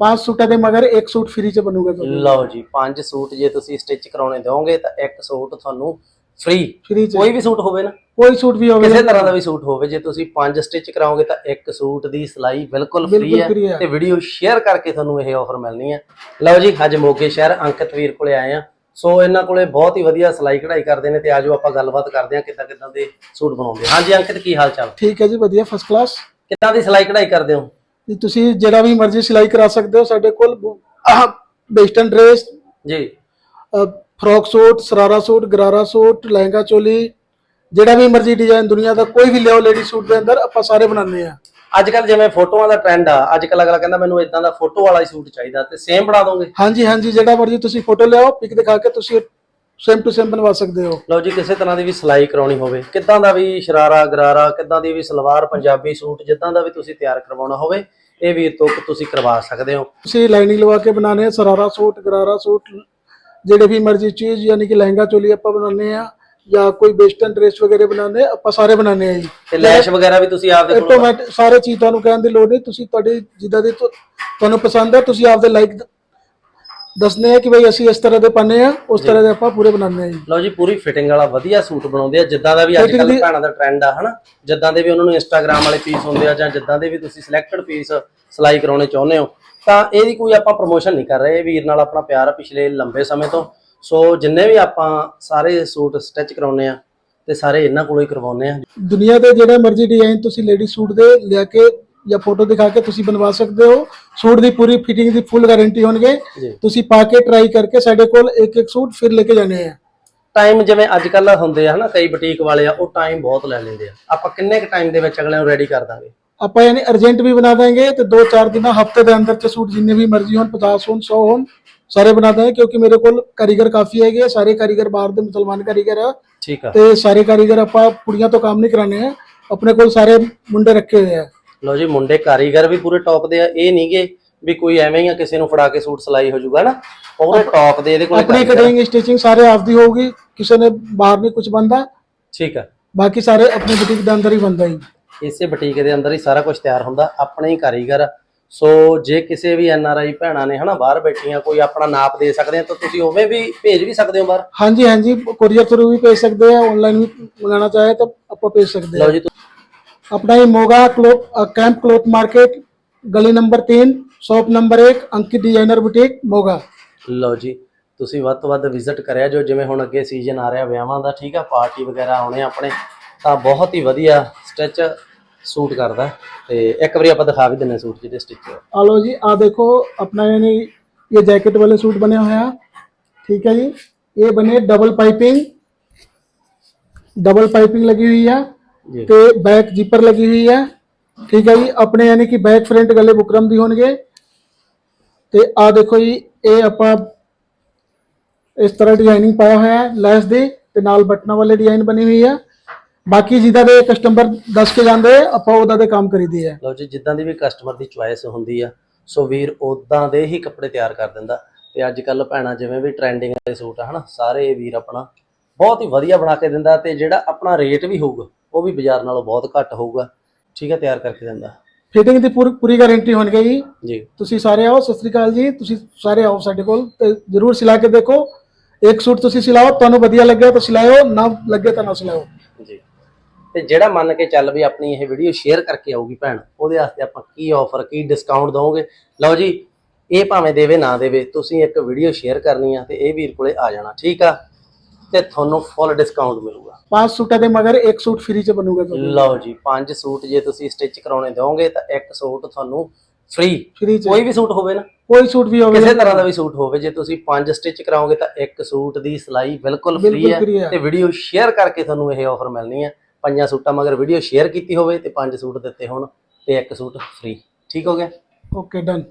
ਪੰਜ ਸੂਟਾਂ ਦੇ ਮਗਰ ਇੱਕ ਸੂਟ ਫ੍ਰੀ ਚ ਬਣੂਗਾ ਤੁਹਾਨੂੰ ਲਓ ਜੀ ਪੰਜ ਸੂਟ ਜੇ ਤੁਸੀਂ ਸਟਿਚ ਕਰਾਉਣੇ ਦਿਓਗੇ ਤਾਂ ਇੱਕ ਸੂਟ ਤੁਹਾਨੂੰ ਫ੍ਰੀ ਫ੍ਰੀ ਕੋਈ ਵੀ ਸੂਟ ਹੋਵੇ ਨਾ। ਕੋਈ ਸੂਟ ਵੀ ਹੋਵੇ ਕਿਸੇ ਤਰ੍ਹਾਂ ਦਾ ਵੀ ਸੂਟ ਹੋਵੇ ਜੇ ਤੁਸੀਂ ਪੰਜ ਸਟਿਚ ਕਰਾਓਗੇ ਤਾਂ ਇੱਕ ਸੂਟ ਦੀ ਸਿਲਾਈ ਬਿਲਕੁਲ ਫ੍ਰੀ ਹੈ ਤੇ ਵੀਡੀਓ ਸ਼ੇਅਰ ਕਰਕੇ ਤੁਹਾਨੂੰ ਇਹ ਆਫਰ ਮਿਲਣੀ ਹੈ। ਲਓ ਜੀ ਅੱਜ ਮੋਗੇ ਸ਼ਹਿਰ ਅੰਕਿਤ ਵੀਰ ਕੋਲੇ ਆਏ ਆ ਸੋ ਇਹਨਾਂ ਕੋਲੇ ਬਹੁਤ ਹੀ ਵਧੀਆ ਸਿਲਾਈ ਕਢਾਈ ਕਰਦੇ ਨੇ ਤੇ ਆਜੋ ਆਪਾਂ ਗੱਲਬਾਤ ਕਰਦੇ ਆ ਕਿੱਦਾਂ ਕਿੱਦਾਂ ਦੇ ਸੂਟ ਬਣਾਉਂਦੇ ਹਾਂਜੀ ਅੰਕਿਤ ਕੀ ਹਾਲ ਚਾਲ? ਠੀਕ ਹੈ ਜੀ ਵਧੀਆ ਫਸਟ ਕਲਾਸ ਕਿੱਦਾਂ ਦੀ ਸਲਾਈ ਕਢਾਈ ਕਰਦੇ ਹੋ? ਜੀ ਤੁਸੀਂ ਜਿਹੜਾ ਵੀ ਮਰਜ਼ੀ ਸਿਲਾਈ ਕਰਾ ਸਕਦੇ ਹੋ ਸਾਡੇ ਕੋਲ ਵੈਸਟਰਨ ਡਰੈਸ ਜੀ। Frock suit sharara suit gharara suit lehenga choli ਜਿਹੜਾ ਵੀ ਮਰਜ਼ੀ ਡਿਜ਼ਾਈਨ ਦੁਨੀਆ ਦਾ ਕੋਈ ਵੀ ਲਿਓ ਲੇਡੀ ਸੂਟ ਦੇ ਅੰਦਰ ਆਪਾਂ ਸਾਰੇ ਬਣਾਉਂਦੇ ਆ ਅੱਜ ਕੱਲ ਜਿਵੇਂ ਫੋਟੋਆਂ ਦਾ ਟ੍ਰੈਂਡ ਆ ਅੱਜ ਕੱਲ ਅਗਲਾ ਕਹਿੰਦਾ ਮੈਨੂੰ ਇਦਾਂ ਦਾ ਫੋਟੋ ਵਾਲਾ ਹੀ ਸੂਟ ਚਾਹੀਦਾ ਤੇ ਸੇਮ ਬਣਾ ਦੋਗੇ? ਹਾਂਜੀ ਹਾਂਜੀ ਜਿਹੜਾ ਮਰਜ਼ੀ ਤੁਸੀਂ ਫੋਟੋ ਲਿਆਓ ਪਿਕ ਦਿਖਾ ਕੇ ਤੁਸੀਂ ਸੇਮ ਟੂ ਸੇਮ ਬਣਵਾ ਸਕਦੇ ਹੋ। ਲਓ ਜੀ ਕਿਸੇ ਤਰ੍ਹਾਂ ਦੀ ਵੀ ਸਿਲਾਈ ਕਰਾਉਣੀ ਹੋਵੇ ਕਿੱਦਾਂ ਦਾ ਵੀ ਸ਼ਰਾਰਾ ਗਰਾਰਾ ਕਿੱਦਾਂ ਦੀ ਵੀ ਸਲਵਾਰ ਪੰਜਾਬੀ ਸੂਟ ਜਿੱਦਾਂ ਦਾ ਵੀ ਤੁਸੀਂ ਤਿਆਰ ਕਰਵਾਉਣਾ ਹੋਵੇ ਇਹ ਵੀਰ ਤੋਂ ਤੁਸੀਂ ਕਰਵਾ ਸਕਦੇ ਹੋ। ਤੁਸੀਂ ਲਾਈਨਿੰਗ ਲਵਾ ਕੇ ਬਣਾਣੇ ਆ ਸਰਾਰਾ ਸੂਟ ਗਰਾਰਾ ਸੂਟ ਜਿਹੜੇ ਵੀ ਮਰਜ਼ੀ ਚੀਜ਼ ਯਾਨੀ ਕਿ ਲਹਿੰਗਾ ਚੋਲੀ ਆਪਾਂ ਬਣਾਉਂਦੇ ਆ ਜਾਂ ਕੋਈ ਵੈਸਟਰਨ ਡਰੈਸ ਵਗੈਰੇ ਬਣਾਉਂਦੇ ਆ ਆਪਾਂ ਸਾਰੇ ਬਣਾਉਂਦੇ ਆ ਜੀ। ਤੇ ਲੈਸ਼ ਵਗੈਰਾ ਵੀ ਤੁਸੀਂ ਆਪਦੇ ਕੋਲ ਆਟੋਮੈਟਿਕ ਸਾਰੇ ਚੀਜ਼ ਤੁਹਾਨੂੰ ਕਹਿਣ ਦੀ ਲੋੜ ਨਹੀਂ ਤੁਸੀਂ ਤੁਹਾਡੀ ਜਿੱਦਾਂ ਦੀ ਤੁ- ਤੁਹਾਨੂੰ ਪਸੰਦ ਹੈ ਤੁਸੀਂ ਆਪਦੇ ਲਾਈਕ ਦੱਸਨੇ ਆ ਕਿ ਬਈ ਅਸੀਂ ਇਸ ਤਰ੍ਹਾਂ ਦੇ ਪਾਣੇ ਆ ਉਸ ਤਰ੍ਹਾਂ ਦੇ ਆਪਾਂ ਪੂਰੇ ਬਣਾਉਂਦੇ ਆ ਜੀ। ਲਓ ਜੀ ਪੂਰੀ ਫਿਟਿੰਗ ਵਾਲਾ ਵਧੀਆ ਸੂਟ ਬਣਾਉਂਦੇ ਆ। ਜਿੱਦਾਂ ਦਾ ਵੀ ਅੱਜ Fitting ਕੱਲ ਦੀ- ਭੈਣਾਂ ਦਾ ਟ੍ਰੈਂਡ ਆ ਹਨਾ? ਜਿੱਦਾਂ ਦੇ ਵੀ ਉਹਨਾਂ ਨੂੰ ਇੰਸਟਾਗ੍ਰam ਵਾਲੇ ਪੀਸ ਹੁੰਦੇ ਆ ਜਾਂ ਜਿੱਦਾਂ ਦੇ ਵੀ ਤੁਸੀਂ ਸਿਲੈਕਟਡ ਪੀਸ ਸਿਲਾਈ ਕਰਾਉਣੇ ਚਾਹੁੰਦੇ ਹੋ ਤਾਂ ਇਹਦੀ ਕੋਈ ਆਪਾਂ ਪ੍ਰੋਮੋਸ਼ਨ ਨਹੀਂ ਕਰ ਰਹੇ। ਵੀਰ ਨਾਲ ਆਪਣਾ ਪਿਆਰ ਆ ਪਿਛਲੇ ਲੰਬੇ ਸਮੇਂ ਤੋਂ। ਸੋ ਜਿੰਨੇ ਵੀ ਆਪਾਂ ਸਾਰੇ ਸੂਟ ਸਟਿਚ ਕਰਾਉਨੇ ਆ ਤੇ ਸਾਰੇ ਇਹਨਾਂ ਕੋਲੋਂ ਹੀ ਕਰਵਾਉਨੇ ਆ। ਦੁਨੀਆ ਦੇ ਜਿਹੜੇ ਮਰਜ਼ੀ ਡਿਜ਼ਾਈਨ ਤੁਸੀਂ ਲੇਡੀ ਸੂਟ ਦੇ ਲਿਆ ਕੇ ਜਾਂ ਫੋਟੋ ਦਿਖਾ ਕੇ ਤੁਸੀਂ ਬਣਵਾ ਸਕਦੇ ਹੋ। ਸੂਟ ਦੀ ਪੂਰੀ ਫਿਟਿੰਗ ਦੀ ਫੁੱਲ ਗਾਰੰਟੀ ਹੋਣਗੇ। ਤੁਸੀਂ ਪਾ ਕੇ ਟਰਾਈ ਕਰਕੇ ਸਾਡੇ ਕੋਲ ਇੱਕ ਇੱਕ ਸੂਟ ਫਿਰ ਲੈ ਕੇ ਜਾਣੇ ਆ। ਟਾਈਮ ਜਿਵੇਂ ਅੱਜ ਕੱਲ ਹੁੰਦੇ ਆ ਹਨਾ ਕਈ ਬੁਟੀਕ ਵਾਲੇ ਆ ਉਹ ਟਾਈਮ ਬਹੁਤ ਲੈ ਲੈਂਦੇ ਆ। ਆਪਾਂ ਕਿੰਨੇ ਕ ਟਾਈਮ ਦੇ ਵਿੱਚ ਅਗਲੇ ਨੂੰ ਰੈਡੀ ਕਰ ਦਾਂਗੇ? ਆਪਾਂ ਯਾਨੀ ਅਰਜੈਂਟ ਵੀ ਬਣਾ ਦਾਂਗੇ ਤੇ 2-4 ਦਿਨਾਂ ਹਫ਼ਤੇ ਦੇ ਅੰਦਰ ਚ ਸੂਟ ਜਿੰਨੇ ਵੀ ਮਰਜ਼ੀ ਹੋਣ 50 ਹੋਣ 100 ਹੋਣ ਸਾਰੇ ਬਣਾ ਦਾਂਗੇ ਕਿਉਂਕਿ ਮੇਰੇ ਕੋਲ ਕਾਰੀਗਰ ਕਾਫੀ ਹੈਗੇ ਸਾਰੇ ਕਾਰੀਗਰ ਬਾਹਰ ਦੇ ਮੁਸਲਮਾਨ ਕਾਰੀਗਰ ਆ। ਠੀਕ ਆ। ਤੇ ਸਾਰੇ ਕਾਰੀਗਰ ਆਪਾਂ ਕੁੜੀਆਂ ਤੋਂ ਕੰਮ ਨਹੀਂ ਕਰਾਣੇ ਆ ਆਪਣੇ ਕੋਲ ਸਾਰੇ ਮੁੰਡੇ ਰੱਖੇ ਹੋਏ ਆ। ਲਓ ਜੀ ਮੁੰਡੇ ਕਾਰੀਗਰ ਵੀ ਪੂਰੇ ਟੌਪ ਦੇ ਆ। ਇਹ ਨਹੀਂਗੇ ਵੀ ਕੋਈ ਐਵੇਂ ਹੀ ਆ ਕਿਸੇ ਨੂੰ ਫੜਾ ਕੇ ਸੂਟ ਸਿਲਾਈ ਹੋ ਜਾਊਗਾ ਨਾ? ਪੂਰੇ ਟੌਪ ਦੇ ਇਹਦੇ ਕੋਲ ਆਪਣੀ ਕਟਿੰਗ ਸਟਿਚਿੰਗ ਸਾਰੇ ਆਪਦੀ ਹੋਊਗੀ ਕਿਸੇ ਨੇ ਬਾਹਰ ਨਹੀਂ ਕੁਝ ਬੰਦਾ ਠੀਕ ਆ। ਬਾਕੀ ਸਾਰੇ ਆਪਣੀ ਬੁਟੀਕ ਦੇ ਅੰਦਰ ਹੀ ਬੰਦਾ ਹੀ ਇਸੇ ਬੁਟੀਕ ਦੇ ਅੰਦਰ ਹੀ ਸਾਰਾ ਕੁਝ ਤਿਆਰ ਹੁੰਦਾ ਆਪਣੇ ਹੀ ਕਾਰੀਗਰ। ਸੋ ਜੇ ਕਿਸੇ ਵੀ ਐਨ ਆਰ ਆਈ ਭੈਣਾਂ ਨੇ ਹਨਾ ਬਾਹਰ ਬੈਠੀਆਂ ਕੋਈ ਆਪਣਾ ਨਾਪ ਦੇ ਸਕਦੇ ਆ ਤਾਂ ਤੁਸੀਂ ਉਵੇਂ ਵੀ ਭੇਜ ਵੀ ਸਕਦੇ ਹੋ ਬਾਹਰ। ਹਾਂਜੀ ਹਾਂਜੀ ਕੋਰੀਅਰ ਥਰੂ ਵੀ ਭੇਜ ਸਕਦੇ ਆ ਆਨਲਾਈਨ ਵੀ ਮੰਗਾਣਾ ਚਾਹੇ ਤਾਂ ਆਪਾਂ ਭੇਜ ਸਕਦੇ ਆ। ਲਓ ਜੀ अपना ये Moga cloth camp cloth market गली नंबर तीन शॉप नंबर एक अंकित डिजाइनर बुटीक मोगा ਲਓ ਜੀ ਤੁਸੀਂ ਵੱਧ ਤੋਂ ਵੱਧ ਵਿਜ਼ਿਟ ਕਰਿਆ ਜੋ ਜਿਵੇਂ ਹੁਣ ਅੱਗੇ ਸੀਜ਼ਨ ਆ ਰਿਹਾ ਵਿਆਹਾਂ ਦਾ ਠੀਕ ਆ ਪਾਰਟੀ ਵਗੈਰਾ ਆਉਣੇ ਆ ਆਪਣੇ ਤਾਂ ਬਹੁਤ ਹੀ ਵਧੀਆ ਸਟਿਚ ਸੂਟ ਕਰਦਾ ਤੇ ਇੱਕ ਵਾਰੀ ਆਪਾਂ ਦਿਖਾ ਵੀ ਦਿੰਨੇ ਸੂਟ ਜਿਹੜੇ ਸਟਿਚ आलो जी आ देखो अपना यानी ये जैकेट वाले सूट बने हुए हैं ठीक है जी ये बने डबल पाइपिंग डबल पाइपिंग लगी हुई है ਜੀ ਤੇ ਬੈਕ ਜਿੱਪਰ ਲੱਗੀ ਹੋਈ ਹੈ ਠੀਕ ਹੈ ਜੀ ਆਪਣੇ ਯਾਨੀ ਕਿ ਬੈਕ ਫਰੰਟ ਗਲੇ ਬੁਕਰਮ ਦੀ ਹੋਣਗੇ। ਤੇ ਆ ਦੇਖੋ ਜੀ ਇਹ ਆਪਾਂ ਇਸ ਤਰ੍ਹਾਂ ਡਿਜ਼ਾਈਨਿੰਗ ਪਾਇਆ ਹੋਇਆ ਹੈ ਲੈਸ ਦੀ ਤੇ ਨਾਲ ਬਟਨਾਂ ਵਾਲੇ ਡਿਜ਼ਾਈਨ ਬਣੀ ਹੋਈ ਹੈ ਬਾਕੀ ਜਿੱਦਾਂ ਦੇ ਕਸਟਮਰ ਦੱਸ ਕੇ ਜਾਂਦੇ ਆ, ਆਪਾਂ ਉਹਦਾ ਦੇ ਕੰਮ ਕਰੀਦੀ ਹੈ ਲਓ ਜੀ ਜਿੱਦਾਂ ਦੀ ਵੀ ਕਸਟਮਰ ਦੀ ਚੁਆਇਸ ਹੁੰਦੀ ਆ ਸੋ ਵੀਰ ਉਦਾਂ ਦੇ ਹੀ ਕੱਪੜੇ ਤਿਆਰ ਕਰ ਦਿੰਦਾ। ਤੇ ਅੱਜ ਕੱਲ ਭੈਣਾਂ ਜਿਵੇਂ ਵੀ ਟ੍ਰੈਂਡਿੰਗ ਵਾਲੇ ਸੂਟ ਆ ਹਨਾ ਸਾਰੇ ਵੀਰ ਆਪਣਾ ਬਹੁਤ ਹੀ ਵਧੀਆ ਬਣਾ ਕੇ ਦਿੰਦਾ ਤੇ ਜਿਹੜਾ ਆਪਣਾ ਰੇਟ ਵੀ ਹੋਊਗਾ ਉਹ ਵੀ ਬਾਜ਼ਾਰ ਨਾਲੋਂ ਬਹੁਤ ਘੱਟ ਹੋਊਗਾ। ਠੀਕ ਹੈ ਤਿਆਰ ਕਰਕੇ ਦਿੰਦਾ। ਫਿਟਿੰਗ ਦੀ ਪੂਰੀ ਪੂਰੀ ਗਾਰੰਟੀ ਹੋਣੀ ਜੀ। ਜੀ। ਤੁਸੀਂ ਸਾਰੇ ਆਓ ਸਤਿ ਸ੍ਰੀ ਅਕਾਲ ਜੀ। ਤੁਸੀਂ ਸਾਰੇ ਆਓ ਸਾਡੇ ਕੋਲ ਤੇ ਜਰੂਰ ਸਿਲਾ ਕੇ ਦੇਖੋ। ਇੱਕ ਸੂਟ ਤੁਸੀਂ ਸਿਲਾਓ ਤੁਹਾਨੂੰ ਵਧੀਆ ਲੱਗਿਆ ਤਾਂ ਸਿਲਾਓ ਨਾ ਲੱਗੇ ਤਾਂ ਨਾ ਸਿਲਾਓ ਜੀ। ਤੇ ਜਿਹੜਾ ਮੰਨ ਕੇ ਚੱਲ ਵੀ ਆਪਣੀ ਇਹ ਵੀਡੀਓ ਸ਼ੇਅਰ ਕਰਕੇ ਆਊਗੀ ਭੈਣ ਉਹਦੇ ਵਾਸਤੇ ਆਪਾਂ ਕੀ ਆਫਰ ਕੀ ਡਿਸਕਾਊਂਟ ਦਵਾਂਗੇ ਲਓ ਜੀ ਇਹ ਭਾਵੇਂ ਦੇਵੇ ਨਾ ਦੇਵੇ ਤੁਸੀਂ ਇੱਕ ਵੀਡੀਓ ਸ਼ੇਅਰ ਕਰਨੀ ਆ ਤੇ ਇਹ ਵੀਰ ਕੋਲੇ ਆ ਜਾਣਾ ਠੀਕ ਆ? ਤੇ ਤੁਹਾਨੂੰ ਫੁੱਲ ਡਿਸਕਾਊਂਟ ਮਿਲੂਗਾ। ਪੰਜ ਸੂਟਾਂ ਦੇ ਮਗਰ ਇੱਕ ਸੂਟ ਫ੍ਰੀ ਚ ਬਣੂਗਾ ਲਓ ਜੀ ਪੰਜ ਸੂਟ ਜੇ ਤੁਸੀਂ ਸਟਿਚ ਕਰਾਉਣੇ ਦਿਓਗੇ ਤਾਂ ਇੱਕ ਸੂਟ ਤੁਹਾਨੂੰ ਫ੍ਰੀ ਫ੍ਰੀ ਚ। ਕੋਈ ਵੀ ਸੂਟ ਹੋਵੇ ਨਾ। ਕੋਈ ਸੂਟ ਵੀ ਹੋਵੇ ਕਿਸੇ ਤਰ੍ਹਾਂ ਦਾ ਵੀ ਸੂਟ ਹੋਵੇ ਜੇ ਤੁਸੀਂ ਪੰਜ ਸਟਿਚ ਕਰਾਓਗੇ ਤਾਂ ਇੱਕ ਸੂਟ ਦੀ ਸਿਲਾਈ ਬਿਲਕੁਲ ਫ੍ਰੀ ਹੈ ਤੇ ਵੀਡੀਓ ਸ਼ੇਅਰ ਕਰਕੇ ਤੁਹਾਨੂੰ ਇਹ ਆਫਰ ਮਿਲਣੀ ਹੈ। ਪੰਜਾਂ ਸੂਟਾਂ ਮਗਰ ਵੀਡੀਓ ਸ਼ੇਅਰ ਕੀਤੀ ਹੋਵੇ ਤੇ ਪੰਜ ਸੂਟ ਦਿੱਤੇ ਹੋਣ ਤੇ ਇੱਕ ਸੂਟ ਫ੍ਰੀ ਠੀਕ ਹੋ ਗਿਆ? Okay done